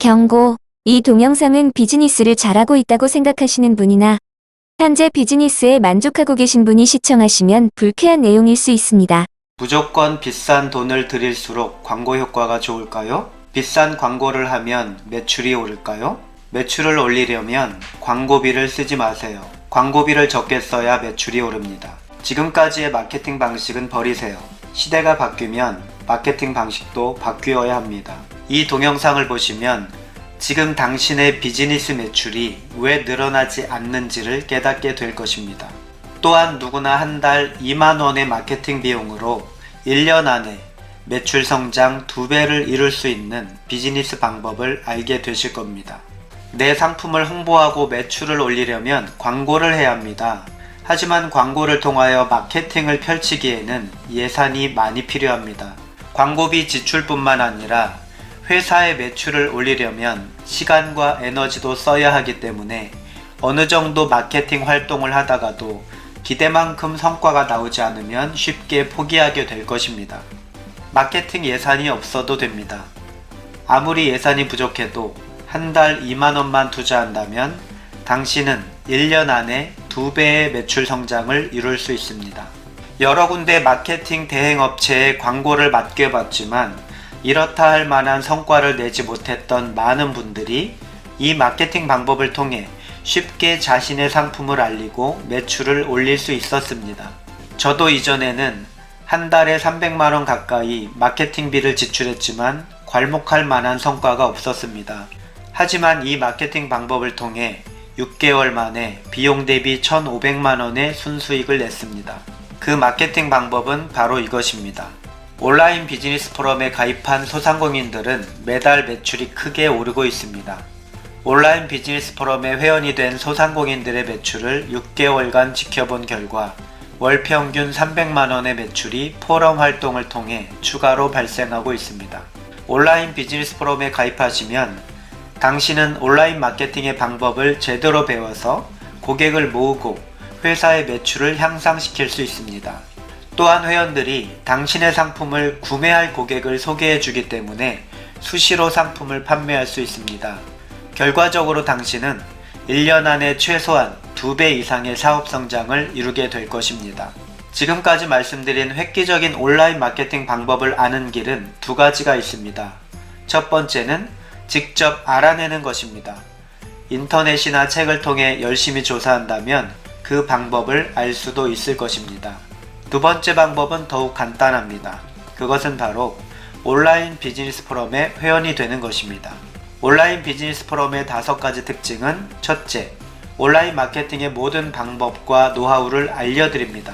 경고. 이 동영상은 비즈니스를 잘하고 있다고 생각하시는 분이나 현재 비즈니스에 만족하고 계신 분이 시청하시면 불쾌한 내용일 수 있습니다. 무조건 비싼 돈을 들일수록 광고 효과가 좋을까요? 비싼 광고를 하면 매출이 오를까요? 매출을 올리려면 광고비를 쓰지 마세요. 광고비를 적게 써야 매출이 오릅니다. 지금까지의 마케팅 방식은 버리세요. 시대가 바뀌면 마케팅 방식도 바뀌어야 합니다. 이 동영상을 보시면 지금 당신의 비즈니스 매출이 왜 늘어나지 않는지를 깨닫게 될 것입니다. 또한 누구나 한 달 2만 원의 마케팅 비용으로 1년 안에 매출 성장 2배를 이룰 수 있는 비즈니스 방법을 알게 되실 겁니다. 내 상품을 홍보하고 매출을 올리려면 광고를 해야 합니다. 하지만 광고를 통하여 마케팅을 펼치기에는 예산이 많이 필요합니다. 광고비 지출뿐만 아니라 회사의 매출을 올리려면 시간과 에너지도 써야 하기 때문에 어느 정도 마케팅 활동을 하다가도 기대만큼 성과가 나오지 않으면 쉽게 포기하게 될 것입니다. 마케팅 예산이 없어도 됩니다. 아무리 예산이 부족해도 한 달 2만원만 투자한다면 당신은 1년 안에 2배의 매출 성장을 이룰 수 있습니다. 여러 군데 마케팅 대행업체에 광고를 맡겨봤지만 이렇다 할 만한 성과를 내지 못했던 많은 분들이 이 마케팅 방법을 통해 쉽게 자신의 상품을 알리고 매출을 올릴 수 있었습니다. 저도 이전에는 한 달에 300만원 가까이 마케팅비를 지출했지만 괄목할 만한 성과가 없었습니다. 하지만 이 마케팅 방법을 통해 6개월 만에 비용 대비 1,500만원의 순수익을 냈습니다. 그 마케팅 방법은 바로 이것입니다. 온라인 비즈니스 포럼에 가입한 소상공인들은 매달 매출이 크게 오르고 있습니다. 온라인 비즈니스 포럼에 회원이 된 소상공인들의 매출을 6개월간 지켜본 결과 월 평균 300만원의 매출이 포럼 활동을 통해 추가로 발생하고 있습니다. 온라인 비즈니스 포럼에 가입하시면 당신은 온라인 마케팅의 방법을 제대로 배워서 고객을 모으고 회사의 매출을 향상시킬 수 있습니다. 또한 회원들이 당신의 상품을 구매할 고객을 소개해 주기 때문에 수시로 상품을 판매할 수 있습니다. 결과적으로 당신은 1년 안에 최소한 2배 이상의 사업 성장을 이루게 될 것입니다. 지금까지 말씀드린 획기적인 온라인 마케팅 방법을 아는 길은 두 가지가 있습니다. 첫 번째는 직접 알아내는 것입니다. 인터넷이나 책을 통해 열심히 조사한다면 그 방법을 알 수도 있을 것입니다. 두 번째 방법은 더욱 간단합니다. 그것은 바로 온라인 비즈니스 포럼의 회원이 되는 것입니다. 온라인 비즈니스 포럼의 다섯 가지 특징은 첫째, 온라인 마케팅의 모든 방법과 노하우를 알려드립니다.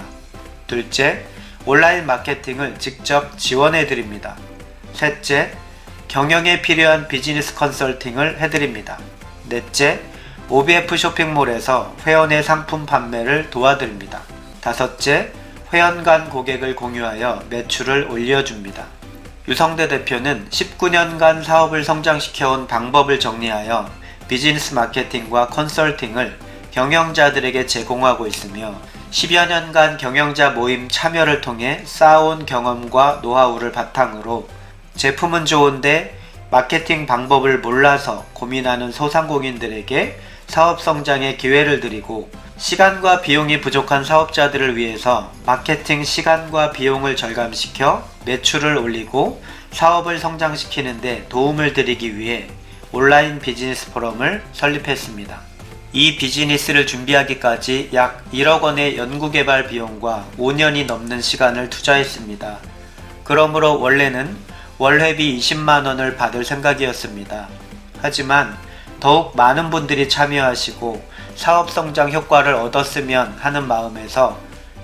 둘째, 온라인 마케팅을 직접 지원해 드립니다. 셋째, 경영에 필요한 비즈니스 컨설팅을 해드립니다. 넷째, OBF 쇼핑몰에서 회원의 상품 판매를 도와드립니다. 다섯째, 회원 간 고객을 공유하여 매출을 올려줍니다. 유성대 대표는 19년간 사업을 성장시켜온 방법을 정리하여 비즈니스 마케팅과 컨설팅을 경영자들에게 제공하고 있으며 10여 년간 경영자 모임 참여를 통해 쌓아온 경험과 노하우를 바탕으로 제품은 좋은데 마케팅 방법을 몰라서 고민하는 소상공인들에게 사업 성장의 기회를 드리고 시간과 비용이 부족한 사업자들을 위해서 마케팅 시간과 비용을 절감시켜 매출을 올리고 사업을 성장시키는데 도움을 드리기 위해 온라인 비즈니스 포럼을 설립했습니다. 이 비즈니스를 준비하기까지 약 1억 원의 연구개발 비용과 5년이 넘는 시간을 투자했습니다. 그러므로 원래는 월회비 20만 원을 받을 생각이었습니다. 하지만 더욱 많은 분들이 참여하시고 사업 성장 효과를 얻었으면 하는 마음에서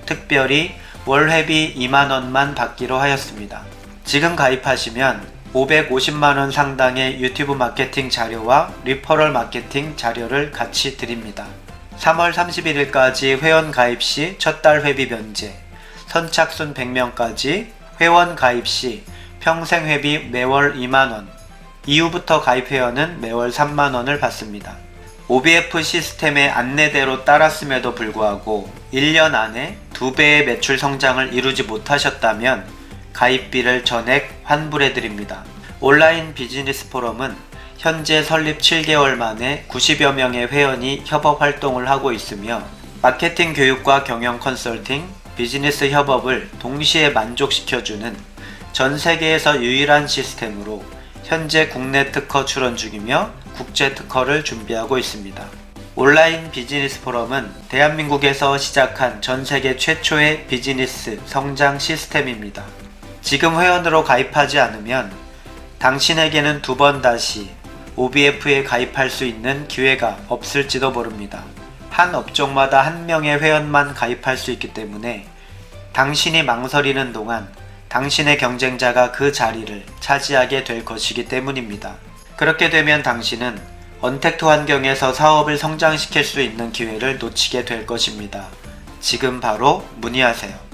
특별히 월회비 2만 원만 받기로 하였습니다. 지금 가입하시면 550만 원 상당의 유튜브 마케팅 자료와 리퍼럴 마케팅 자료를 같이 드립니다. 3월 31일까지 회원 가입 시 첫 달 회비 면제, 선착순 100명까지 회원 가입 시 평생 회비 매월 2만원, 이후부터 가입 회원은 매월 3만원을 받습니다. OBF 시스템의 안내대로 따랐음에도 불구하고 1년 안에 2배의 매출 성장을 이루지 못하셨다면 가입비를 전액 환불해 드립니다. 온라인 비즈니스 포럼은 현재 설립 7개월 만에 90여 명의 회원이 협업 활동을 하고 있으며 마케팅 교육과 경영 컨설팅, 비즈니스 협업을 동시에 만족시켜주는 전 세계에서 유일한 시스템으로 현재 국내 특허 출원 중이며 국제 특허를 준비하고 있습니다. 온라인 비즈니스 포럼은 대한민국에서 시작한 전 세계 최초의 비즈니스 성장 시스템입니다. 지금 회원으로 가입하지 않으면 당신에게는 두 번 다시 OBF에 가입할 수 있는 기회가 없을지도 모릅니다. 한 업종마다 한 명의 회원만 가입할 수 있기 때문에 당신이 망설이는 동안 당신의 경쟁자가 그 자리를 차지하게 될 것이기 때문입니다. 그렇게 되면 당신은 언택트 환경에서 사업을 성장시킬 수 있는 기회를 놓치게 될 것입니다. 지금 바로 문의하세요.